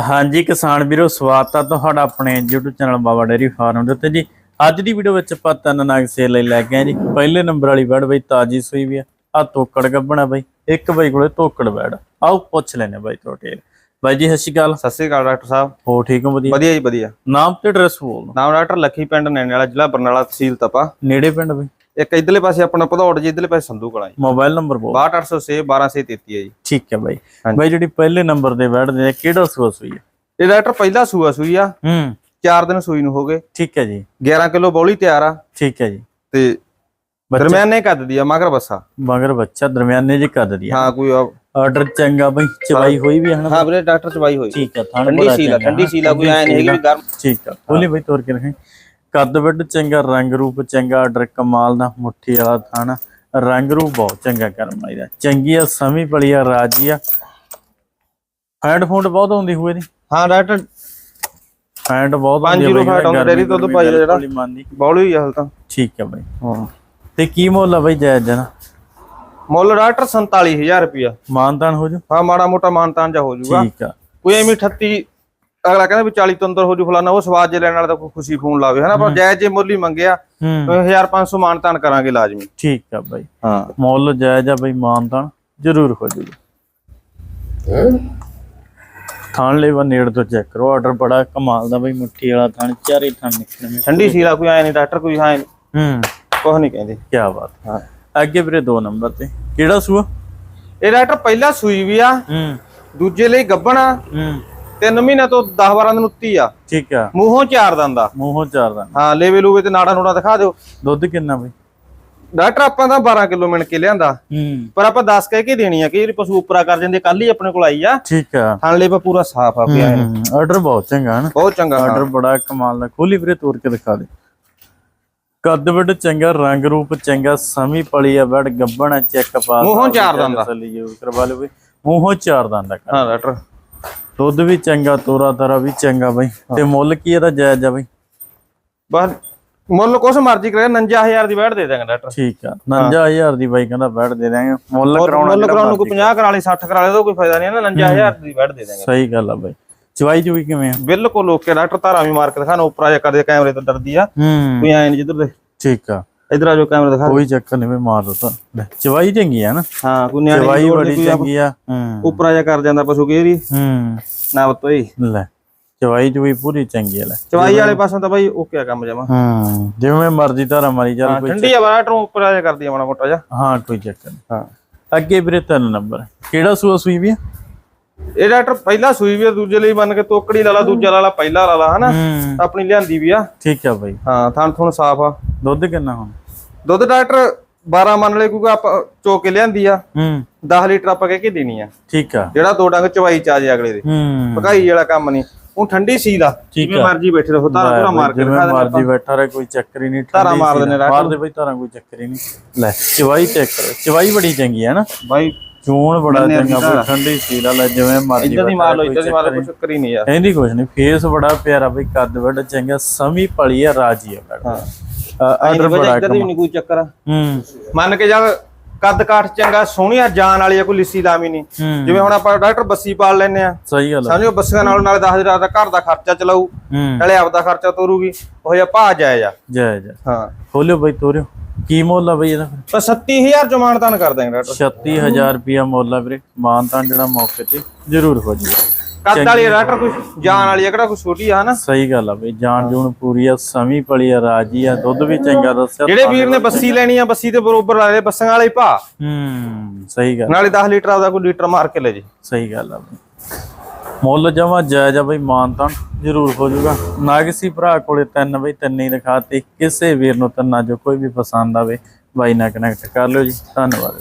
ਹਾਂਜੀ ਕਿਸਾਨ ਵੀਰੋ ਸਵਾਗਤ ਆ ਤੁਹਾਡਾ ਆਪਣੇ YouTube channel Baba dairy farm ਦੇ ਉੱਤੇ ਜੀ। ਅੱਜ ਦੀ ਵੀਡੀਓ ਵਿੱਚ ਆਪਾਂ ਤਿੰਨ ਨਾਗ ਸੇਲ ਲਈ ਲੈ ਕੇ ਆਏ ਜੀ। ਪਹਿਲੇ ਨੰਬਰ ਵਾਲੀ ਬੈੜ ਬਈ ਤਾਜੀ ਸੂਈ ਵੀ ਆ ਆ ਤੋਕੜ ਗੱਬਣਾ ਬਈ ਇੱਕ ਬਈ ਕੋਲੇ ਤੋਕੜ ਬੈੜ ਆਓ ਪੁੱਛ ਲੈਨੇ ਬਾਈ ਟੋਟੇਲ ਬਾਈ ਜੀ ਸਤਿ ਸ਼੍ਰੀ ਅਕਾਲ। ਸਤਿ ਸ੍ਰੀ ਅਕਾਲ ਡਾਕਟਰ ਸਾਹਿਬ। ਹੋ ਠੀਕ ਹੋ? ਵਧੀਆ? ਵਧੀਆ ਜੀ ਵਧੀਆ। ਨਾਮ ਤੇ ਐਡਰੈਸ ਬੋਲ ਦਿਓ। ਨਾਮ ਡਾਕਟਰ ਲੱਖੀ ਪਿੰਡ ਨੈਣੇ ਵਾਲਾ ਜ਼ਿਲ੍ਹਾ ਬਰਨਾਲਾ ਤਹਿਸੀਲ ਤਪਾ। ਨੇੜੇ ਪਿੰਡ ਬਈ? ਇੱਕ ਇਧਰਲੇ ਪਾਸੇ ਆਪਣਾ ਭਦੌੜ ਜੀ ਇਧਰਲੇ ਪਾਸੇ ਸੰਧੂ ਕਲਾਂ ਜੀ। ਮੋਬਾਈਲ ਨੰਬਰ ਬੋਲ 62806 1233 ਹੈ ਜੀ। ਠੀਕ ਹੈ ਬਾਈ। ਬਾਈ ਜਿਹੜੀ ਪਹਿਲੇ ਨੰਬਰ ਦੇ ਬੈੜ ਦੇ ਆ, ਕਿਹੜਾ ਸੂਆ ਸੂਈ ਆ? ਇਹ ਡਾਕਟਰ ਪਹਿਲਾ ਸੂਆ ਸੂਈ ਆ। ਹੂੰ। 4 ਦਿਨ ਸੂਈ ਨੂੰ ਹੋ ਗਏ। ਠੀਕ ਹੈ ਜੀ। 11 ਕਿਲੋ ਬੌਲੀ ਤਿਆਰ ਆ। ਠੀਕ ਹੈ ਜੀ। ਤੇ ਦਰਮਿਆਨੇ ਕੱਦ ਦੀ ਆ ਮਗਰ ਬੱਸਾ। ਮਗਰ ਬੱਚਾ ਦਰਮਿਆਨੇ ਜੀ ਕੱਦ ਦੀ ਹਾਂ ਕੋਈ ਆਰਡਰ ਚੰਗਾ ਬਈ ਚਵਾਈ ਹੋਈ ਵੀ ਹੈ ਨਾ ਹਾਂ ਵੀਰੇ ਡਾਕਟਰ ਚਵਾਈ ਹੋਈ। ਠੀਕ ਆ ਠੰਡੀ ਸੀਲ ਠੰਡੀ ਸੀਲ ਕੋਈ ਐ ਨਹੀਂ ਹੈਗੀ ਵੀ ਗਰਮ। ਠੀਕ ਆ। ਬੋਲੀ ਬਈ ਤੋਰ ਕੇ ਰੱਖੀ ਕੱਦ ਵੱਡ ਚੰਗਾ ਰੰਗ ਰੂਪ ਚੰਗਾ ਆਰਡਰ ਕਮਾਲ ਦਾ ਮੁੱਠੀ ਵਾਲਾ ਥਣ। ਰੰਗ ਰੂਪ ਬਹੁਤ ਚੰਗਾ ਕਰਮ ਆਈਦਾ ਚੰਗੀ ਆ ਸਮੀ ਪਲੀ ਆ ਰਾਜੀ ਆ। ਹੈਂਡ ਫੋਨ ਬਹੁਤ ਹੁੰਦੀ ਹੋਏ ਦੀ ਹਾਂ ਡਾਕਟਰ ਹੈਂਡ ਬਹੁਤ ਹੁੰਦੀ ਆ ਜ਼ੀਰੋ ਬਈ ਫੈਟ ਆਉਂਦੀ, ਡੇਅਰੀ ਦੁੱਧ ਪਾਈ ਜਿਹੜਾ। ਹੀ। ਬੌਲੀ ਆ ਹਲ ਤਾਂ। ਠੀਕ ਆ ਬਈ। ਹਾਂ। ਤੇ ਕੀ ਮੁੱਲ ਆ ਬਈ ਜਾਇਜ਼ ਜਨਾ ਮੁੱਲ ਡਾਕਟਰ 47000 ਰੁਪਿਆ ਮਾਨਤਾਨ ਹੋ ਜੂ? ਹਾਂ ਮਾੜਾ ਮੋਟਾ ਮਾਨਤਾਨ ਜਾ ਹੋ ਜਾਊਗਾ ਠੀਕ ਆ। ਕੋਈ ਐਵੇਂ 38 ਅਗਲਾ ਕਹਿੰਦਾ ਵੀ 40 ਤੋਂ ਅੰਦਰ ਹੋ ਜੂ ਫਲਾਣਾ ਉਹ ਸਵਾਦ ਜੇ ਲੈਣ ਵਾਲਾ ਤਾਂ ਕੋਈ ਖੁਸ਼ੀ ਫੋਨ ਲਾਵੇ ਹਨਾ? ਪਰ ਜਾਇਜ਼ ਜੇ ਮੁੱਲ ਹੀ ਮੰਗਿਆ ਹੂੰ। 1500 ਮਾਨਤਾਨ ਕਰਾਂਗੇ ਲਾਜ਼ਮੀ। ਠੀਕ ਆ ਬਈ। ਹਾਂ। ਮੁੱਲ ਜਾਇਜ਼ ਆ ਬਈ ਮਾਨਤਾਨ ਜ਼ਰੂਰ ਹੋ? ਜੂਗਾ ਥਾਣ ਲਈ ਵਾ ਨੇੜ ਤੋਂ ਚੈੱਕ ਕਰੋ ਆਰਡਰ ਬੜਾ ਕਮਾਲ ਦਾ ਬਈ ਮੁੱਠੀ ਵਾਲਾ ਥਾਣ ਚਾਰੇ ਥਾਣ ਨਿਕਲਣੇ ਠੰਡੀ ਸੀਲਾ ਕੋਈ ਆਇਆ ਨਹੀਂ ਡਾਕਟਰ ਕੋਈ ਹਾਂ ਹੂੰ। ਕੁਝ ਨਹੀਂ ਕਹਿੰਦੇ। ਕੀ ਬਾਤ। ਹਾਂ। ਅੱਗੇ ਵੀਰੇ ਦੋ ਨੰਬਰ ਤੇ। ਕਿਹੜਾ ਸੂਆ? ਇਹ ਡਾਕਟਰ ਪਹਿਲਾ ਸੂਈ ਵੀ ਆ ਹੂੰ। ਦੂਜੇ ਲਈ ਗੱਬਣਾ ਹੂੰ। ਤਿੰਨ ਮਹੀਨੇ ਤੋਂ 10 12 ਦਿਨ ਉੱਤੀ ਆ। ਠੀਕ ਆ। ਮੂੰਹੋਂ ਚਾਰ ਦੰਦਾ ਮੂੰਹੋਂ ਚਾਰ ਦਾ ਹਾਂ ਲੇਵੇ ਲੂਵੇ ਤੇ ਨਾੜਾ ਨੂੜਾ ਦਿਖਾ ਦਿਓ। ਦੁੱਧ ਕਿੰਨਾ ਬਈ? ਡਾਕਟਰ ਆਪਾਂ ਤਾਂ 12 ਕਿਲੋ ਮਿਣ ਕੇ ਲਿਆਂਦਾ। ਹੂੰ। ਪਰ ਆਪਾਂ 10 ਕਹਿ ਕੇ ਦੇਣੀ ਆ ਕਿ ਜਿਹੜੀ ਪਸ਼ੂ ਉਪਰਾ ਕਰ ਜਾਂਦੇ ਕੱਲ ਹੀ ਆਪਣੇ ਕੋਲ ਆਈ ਆ। ਠੀਕ ਆ। ਥਣ ਲੇਵਾ ਪੂਰਾ ਸਾਫ਼ ਆ ਪਿਆ ਹੈ। ਆਰਡਰ ਬਹੁਤ ਚੰਗਾ ਹਨ? ਬਹੁਤ ਚੰਗਾ। ਆਰਡਰ ਬੜਾ ਕਮਾਲ ਦਾ। ਖੋਲੀ ਵੀਰੇ ਤੋੜ ਕੇ ਦਿਖਾ ਦੇ। ਕੱਦ ਵੱਡ ਚੰਗਾ ਰੰਗ ਰੂਪ ਚੰਗਾ ਸਮੀ ਪਲੀ ਆ ਬੜ ਗੱਬਣ ਚੈੱਕ ਪਾਸ ਮੂੰਹੋਂ ਚਾਰ ਦੰਦ ਜ਼ਰੂਰ ਕਰਵਾ ਲਓ ਬਈ। ਮੂੰਹੋਂ ਚਾਰ ਦੰਦ ਦਾ ਹਾਂ ਡਾਕਟਰ। ਦੁੱਧ ਵੀ ਚੰਗਾ ਤੋਰਾ ਤਰਾ ਵੀ ਚੰਗਾ ਬਈ। ਤੇ ਮੁੱਲ ਕੀ ਇਹਦਾ ਜਾਇਜ਼ ਆ ਬਈ? ਬਸ ਮੁੱਲ ਕੁਛ ਮਰਜ਼ੀ ਕਰੇ 59000 ਦੀ ਬੈਠ ਦੇ ਦਾਂਗੇ ਡਾਕਟਰ। ਠੀਕ ਆ 59000 ਦੀ ਬਾਈ ਕਹਿੰਦਾ ਬੈਠ ਦੇ ਦਾਂਗੇ ਮੁੱਲ ਕਰਾਉਣਾ ਮੁੱਲ ਕਰਾਉਣ ਨੂੰ ਕੋਈ ਮਰਜ਼ੀ। 50 ਕਰਾ ਲਈ 60 ਕਰਾ ਲਈ ਤਾਂ ਕੋਈ ਫਾਇਦਾ ਨਹੀਂ ਨਾ 59000 ਦੀ ਬੈਠ ਦੇ ਦਾਂਗੇ ਸਹੀ ਗੱਲ ਆ ਬਾਈ। ਚਵਾਈ ਚੁਈ ਕਿਵੇਂ ਆ? ਬਿਲਕੁਲ ਓਕੇ ਡਾਕਟਰ ਧਾਰਾ ਵੀ ਮਾਰ ਕੇ ਦਿਖਾਣਾ ਉੱਪਰ ਆ ਜਾ ਕਰਦੇ ਕੈਮਰੇ ਤੋਂ ਡਰਦੀ ਆ। ਕੋਈ ਐ ਨਹੀਂ ਜਿੱਧਰ ਦੇ। ਠੀਕ ਆ। ਇਧਰ ਆ ਜੋ ਕੈਮਰਾ ਦਿਖਾ ਕੋਈ ਚੱਕਰ ਨਹੀਂ ਵੀ ਮਾਰ ਦੋ ਤਾਂ ਲੈ, ਚਵਾਈ ਚੰਗੀ ਆ ਨਾ ਹਾਂ ਕੋਈ ਨਿਆਣੀ ਚਵਾਈ ਦੀ ਲੋੜ ਬੜੀ ਨਹੀਂ, ਕੋਈ ਚੰਗੀ ਆ ਹੂੰ ਉੱਪਰ ਆ ਜਾ ਕਰ ਜਾਂਦਾ ਪਸ਼ੂ ਕੇਰੀ ਹੂੰ ਨਾ ਬਤੋਈ ਲੈ ਚਵਾਈ ਚੁਈ ਪੂਰੀ ਚੰਗੀ ਆ ਲੈ ਚਵਾਈ ਵਾਲੇ ਪਾਸੋਂ ਤਾਂ ਬਾਈ ਓਕੇ ਆ ਕੰਮ ਜਮਾ ਹੂੰ ਜਿਵੇਂ ਮਰਜ਼ੀ ਧਾਰਾ ਮਾਰੀ ਚੱਲ ਕੋਈ ਠੰਡੀ ਆ ਬਾਟਰ ਉੱਪਰ ਆ ਜਾ ਕਰਦੀ ਆ ਮਾੜਾ ਮੋਟਾ ਜਾ ਹਾਂ ਕੋਈ ਚੱਕਰ ਨਹੀਂ ਹਾਂ ਅੱਗੇ ਵੀਰੇ ਤਿੰਨ ਨੰਬਰ ਕਿਹੜਾ ਸੂਆ ਸੂਈ ਵੀ ਆ ਇਹ ਡਾਕਟਰ ਪਹਿਲਾ ਸੂਈ ਵੀ ਆ, ਦੂਜੇ ਲਈ ਮੰਨ ਕੇ ਤੋਕੜੀ ਲਾ ਲਾ ਦੂਜਾ ਲਾ ਲਾ ਪਹਿਲਾ ਲਾ ਲਾ ਹਨਾ ਹੂੰ ਆਪਣੀ ਲਿਆਂਦੀ ਵੀ ਆ ਠੀਕ ਆ ਬਾਈ ਹਾਂ ਥਣ ਥਣ ਸਾਫ਼ ਆ ਦੁੱਧ ਕਿੰਨਾ ਹੁਣ ਦੁੱਧ ਡਾਕਟਰ 12 ਮੰਨ ਲੈ ਕਿਉਂਕਿ ਆਪਾਂ ਚੋ ਕੇ ਲਿਆਂਦੀ ਆ ਹੂੰ। 10 ਲੀਟਰ ਆਪਾਂ ਕਹਿ ਕੇ ਦੇਣੀ ਆ। ਠੀਕ ਆ। ਜਿਹੜਾ ਦੋ ਡੰਗ ਚਵਾਈ ਚ ਆ ਜੇ ਅਗਲੇ ਦੇ। ਹੂੰ। ਭਗਾਈ ਵਾਲਾ ਕੰਮ ਨਹੀਂ। ਉਹ ਠੰਡੀ ਆ ਠੀਕ ਜਿਵੇਂ। ਮਰਜ਼ੀ ਬੈਠੇ ਰਹੋ ਤਾਰਾ ਪੂਰਾ ਮਾਰ ਕੇ ਦਿਖਾ ਦੇਣਾ ਮਰਜ਼ੀ ਬੈਠਾ ਰਹੇ ਕੋਈ ਚੱਕਰ ਹੀ ਨਹੀਂ ਧਾਰਾਂ ਠੰਡੀ ਮਾਰ ਸੀ ਦਿੰਦੇ। ਰਾਤ ਮਾਰ ਦੇ ਬਈ ਧਾਰਾਂ ਕੋਈ ਚੱਕਰ ਹੀ ਨਹੀਂ। ਲੈ ਚਵਾਈ ਚੈੱਕ ਕਰੋ ਚਵਾਈ ਬੜੀ ਚੰਗੀ ਹੈ ਨਾ। ਬਾਈ ਚੂਣ ਬੜਾ ਚੰਗਾ ਸੀ ਬਈ ਠੰਡੀ ਸੀ ਲੈ ਜਿਵੇਂ ਮਰਜ਼ੀ ਇੱਧਰ ਦੀ ਮਾਰ ਲਓ ਇੱਧਰ ਦੀ ਮਾਰ ਕੋਈ ਚੱਕਰ ਹੀ ਨਹੀਂ ਯਾਰ। ਇਹਦੀ ਕੁਛ ਨਹੀਂ ਫੇਸ ਬੜਾ ਪਿਆਰਾ ਬਈ ਕੱਦ ਵੱਡਾ ਚੰਗਾ ਸਮੀ ਪਲੀ ਆ ਰਾਜੀ ਆ ਹਾਂ। ਆਰਡਰ ਬੜਾ ਇੱਧਰ ਦੀ ਵੀ ਨਹੀਂ ਕੋਈ ਚੱਕਰ। ਹੂੰ। ਮੰਨ ਕੇ ਜਾ ਕੱਦ ਕਾਠ ਚੰਗਾ ਸੋਹਣੀ ਆ ਜਾਨ ਵਾਲੀ ਆ ਕੋਈ ਲਿੱਸੀ ਲਾਮੀ ਨਹੀਂ। ਜਿਵੇਂ ਹੁਣ ਆਪਾਂ ਡਾਕਟਰ ਬੱਸੀ ਪਾਲ ਲੈਨੇ ਆ। ਸਹੀ ਗੱਲ। ਸਮਝੋ ਬੱਸੀਆਂ ਨਾਲ ਨਾਲੇ 10000 ਦਾ ਘਰ ਦਾ ਖਰਚਾ ਚਲਾਊ ਹੂੰ। ਨਾਲੇ ਆਪਦਾ ਖਰਚਾ ਤੋਰੂਗੀ। ਉਹ ਜਿਹਾ ਭਾ ਜਾਇਜ਼ ਆ। ਜੈ ਜੈ ਹਾਂ। ਖੋਲਿਓ ਬਈ ਤੋਰਿਓ। ਕੀ ਮੁੱਲ ਆ ਬਈ ਇਹਦਾ? ਤਾਂ 37000 ਚ ਮਾਨਤਾਨ ਕਰ ਦਾਂਗੇ ਡਾਕਟਰ। 36000 ਰੁਪਿਆ ਮੁੱਲ ਆ ਵੀਰੇ। ਮਾਨਤਾਨ ਜਿਹੜਾ ਮੌਕੇ ਤੇ ਜ਼ਰੂਰ ਹੋ ਜੂਗਾ ਕੱਦ ਵਾਲੀ ਡਾਕਟਰ ਕੋਈ ਜਾਨ ਵਾਲੀ ਆ ਕਿਹੜਾ ਕੋਈ ਛੋਟੀ ਆ ਹਨਾ? ਸਹੀ ਗੱਲ ਆ ਬਈ ਜਾਨ ਜੂਨ ਪੂਰੀ ਆ ਸਮੀ ਪਲੀ ਆ ਰਾਜੀ ਆ ਦੁੱਧ ਵੀ ਚੰਗਾ ਦੱਸਿਆ ਜਿਹੜੇ ਵੀਰ ਨੇ ਬੱਸੀ ਲੈਣੀ ਆ ਬੱਸੀ ਦੇ ਬਰੋਬਰ ਵਾਲੇ ਬੱਸਾਂ ਵਾਲੇ ਭਾ। ਹੂੰ ਸਹੀ ਗੱਲ ਨਾਲੇ 10 ਲੀਟਰ ਆਪਦਾ ਕੋਈ ਲੀਟਰ ਮਾਰ ਕੇ ਲੈ ਜੀ। ਸਹੀ ਗੱਲ ਆ ਬਈ। ਮੁੱਲ ਜਮਾ ਜਾਇਜ਼ ਆ ਬਈ ਮਾਨਤਾਨ ਜ਼ਰੂਰ ਹੋ ਜਾਊਗਾ। ਨਾ ਕਿਸੇ ਭਰਾ ਕੋਲੇ ਤਿੰਨ ਬਈ ਤਿੰਨ ਹੀ ਦਿਖਾਤੇ ਕਿਸੇ ਵੀਰ ਨੂੰ ਤਿੰਨਾ ਜੋ ਕੋਈ ਵੀ ਪਸੰਦ ਆਵੇ ਬਾਈ ਨਾਲ ਕਨੈਕਟ ਕਰ ਲਿਓ ਜੀ। ਧੰਨਵਾਦ।